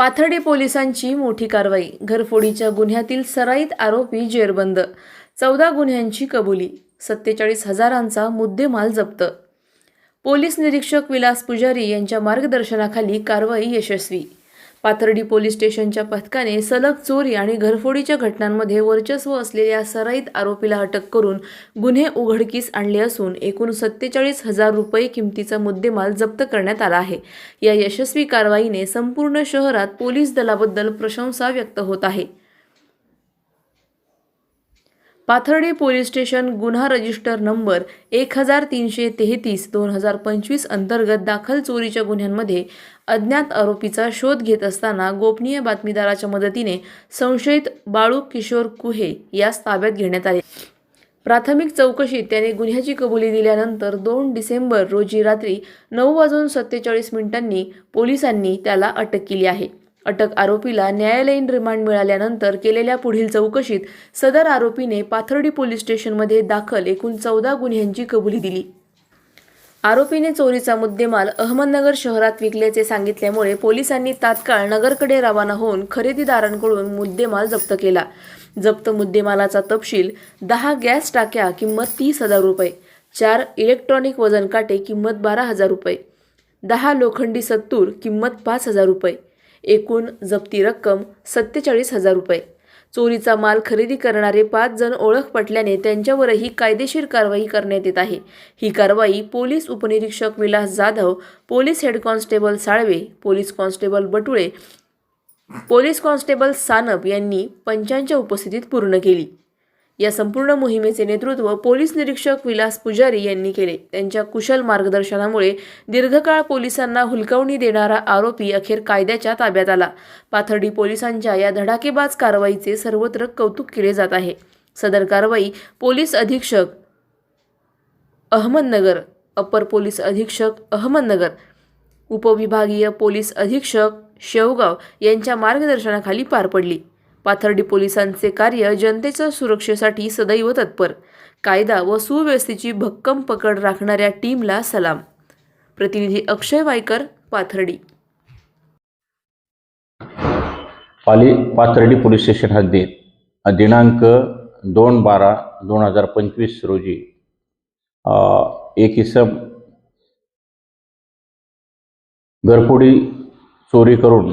पाथर्डी पोलिसांची मोठी कारवाई. घरफोडीच्या गुन्ह्यातील सराईत आरोपी जेरबंद. चौदा गुन्ह्यांची कबुली. सत्तेचाळीस हजारांचा मुद्देमाल जप्त. पोलीस निरीक्षक विलास पुजारी यांच्या मार्गदर्शनाखाली कारवाई यशस्वी. पाथर्डी पोलीस स्टेशनच्या पथकाने सलग चोरी आणि घरफोडीच्या घटनांमध्ये वर्चस्व असलेल्या सराईत आरोपीला अटक करून गुन्हे उघडकीस आणले असून एकूण सत्तेचाळीस हजार रुपये किमतीचा मुद्देमाल जप्त करण्यात आला आहे. या यशस्वी कारवाईने संपूर्ण शहरात पोलीस दलाबद्दल प्रशंसा व्यक्त होत आहे. पाथर्डी पोलीस स्टेशन गुन्हा रजिस्टर नंबर एक हजार तीनशे तेहतीस दोन हजार पंचवीस अंतर्गत दाखल चोरीच्या गुन्ह्यांमध्ये अज्ञात आरोपीचा शोध घेत असताना गोपनीय बातमीदाराच्या मदतीने संशयित बाळू किशोर कुहे यास ताब्यात घेण्यात आले. प्राथमिक चौकशीत त्याने गुन्ह्याची कबुली दिल्यानंतर दोन डिसेंबर रोजी रात्री नऊ वाजून सत्तेचाळीस मिनिटांनी पोलिसांनी त्याला अटक केली आहे. अटक आरोपीला न्यायालयीन रिमांड मिळाल्यानंतर केलेल्या पुढील चौकशीत सदर आरोपीने पाथर्डी पोलीस स्टेशनमध्ये दाखल एकूण चौदा गुन्ह्यांची कबुली दिली. आरोपीने चोरीचा मुद्देमाल अहमदनगर शहरात विकल्याचे सांगितल्यामुळे पोलिसांनी तात्काळ नगरकडे रवाना होऊन खरेदीदारांकडून मुद्देमाल जप्त केला. जप्त मुद्देमालाचा तपशील दहा गॅस टाक्या किंमत तीस हजार रुपये चार इलेक्ट्रॉनिक वजन काटे किंमत बारा हजार रुपये दहा लोखंडी सत्तूर किंमत पाच हजार रुपये एकूण जप्ती रक्कम सत्तेचाळीस हजार रुपये. चोरीचा माल खरेदी करणारे पाच जण ओळख पटल्याने त्यांच्यावरही कायदेशीर कारवाई करण्यात येत आहे. ही कारवाई पोलीस उपनिरीक्षक Vilas Jadhav police head constable Salve police constable Batule police constable Sanap यांनी पंचांच्या उपस्थितीत पूर्ण केली. या संपूर्ण मोहिमेचे नेतृत्व पोलीस निरीक्षक विलास पुजारी यांनी केले. त्यांच्या कुशल मार्गदर्शनामुळे दीर्घकाळ पोलिसांना हुलकावणी देणारा आरोपी अखेर कायद्याच्या ताब्यात आला. पाथर्डी पोलिसांच्या या धडाकेबाज कारवाईचे सर्वत्र कौतुक केले जात आहे. सदर कारवाई पोलीस अधीक्षक अहमदनगर अपर पोलीस अधीक्षक अहमदनगर उपविभागीय पोलीस अधीक्षक शेवगाव यांच्या मार्गदर्शनाखाली पार पडली. पाथर्डी पोलिसांचे कार्य जनतेच्या सुरक्षेसाठी सदैव तत्पर. कायदा व सुव्यवस्थेची भक्कम पकड राखणाऱ्या टीमला सलाम. प्रतिनिधी अक्षय वायकर पाथर्डी. पाली पाथर्डी पोलीस स्टेशन हद्दीत दिनांक दोन बारा दोन हजार पंचवीस रोजी एक इसम घरफोडी चोरी करून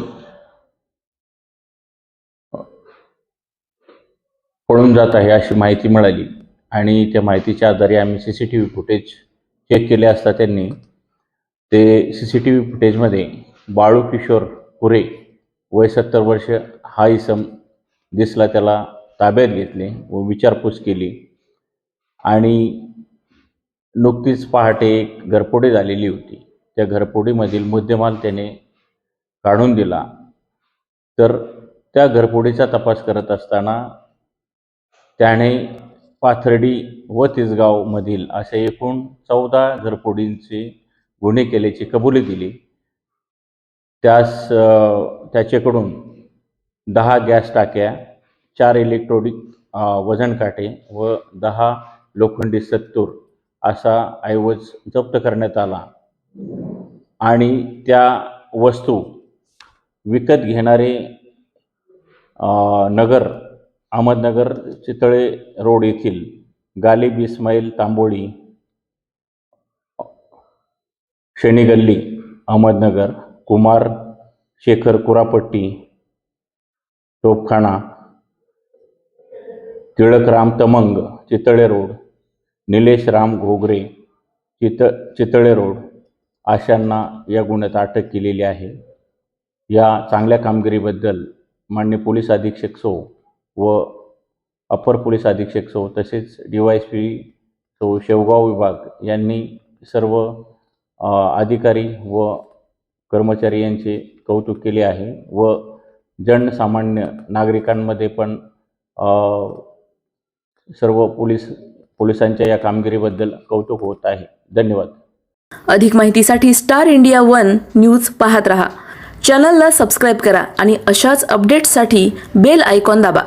पळून जात आहे अशी माहिती मिळाली. आणि त्या माहितीच्या आधारे आम्ही C C T V footage check केले असता त्यांनी ते सी सी टी व्ही फुटेजमध्ये बाळू किशोर पुरे वय सत्तर वर्ष हा इसम दिसला त्याला ताब्यात घेतले व विचारपूस केली. आणि नुकतीच पहाटे एक घरपोडी झालेली होती. त्या घरपोडीमधील मुद्देमाल त्याने काढून दिला. तर त्या घरपोडीचा तपास करत असताना त्याने पाथर्डी व तिसगावमधील असे एकूण चौदा घरफोडींचे गुन्हे केल्याची कबुली दिली. त्यास त्याच्याकडून दहा गॅस टाक्या चार इलेक्ट्रॉनिक वजनकाटे वजन काटे व दहा लोखंडी सत्तूर असा ऐवज जप्त करण्यात आला. आणि त्या वस्तू विकत घेणारे नगर अहमदनगर चितळे रोड येथील गालिब इस्माईल तांबोळी शेणीगल्ली अहमदनगर कुमार शेखर कुरापट्टी तोपखाना टिळक राम तमंग चितळे रोड निलेश राम घोगरे चित चितळे रोड अशांना या गुन्ह्यात अटक केलेली आहे. या चांगल्या कामगिरीबद्दल मान्य पोलीस अधीक्षक सो व अपर पोलीस अधीक्षक सौ तसेच डी वाय पी सो शेवगाव विभाग यांनी सर्व अधिकारी व कर्मचारी यांचे कौतुक केले आहे व जनसामान्य नागरिकांमध्ये पण सर्व पोलीस पोलिसांच्या या कामगिरीबद्दल कौतुक होत आहे. धन्यवाद. अधिक माहितीसाठी स्टार इंडिया वन न्यूज पाहत रहा. चॅनलला सबस्क्राईब करा आणि अशाच अपडेट्ससाठी बेल आयकॉन दाबा.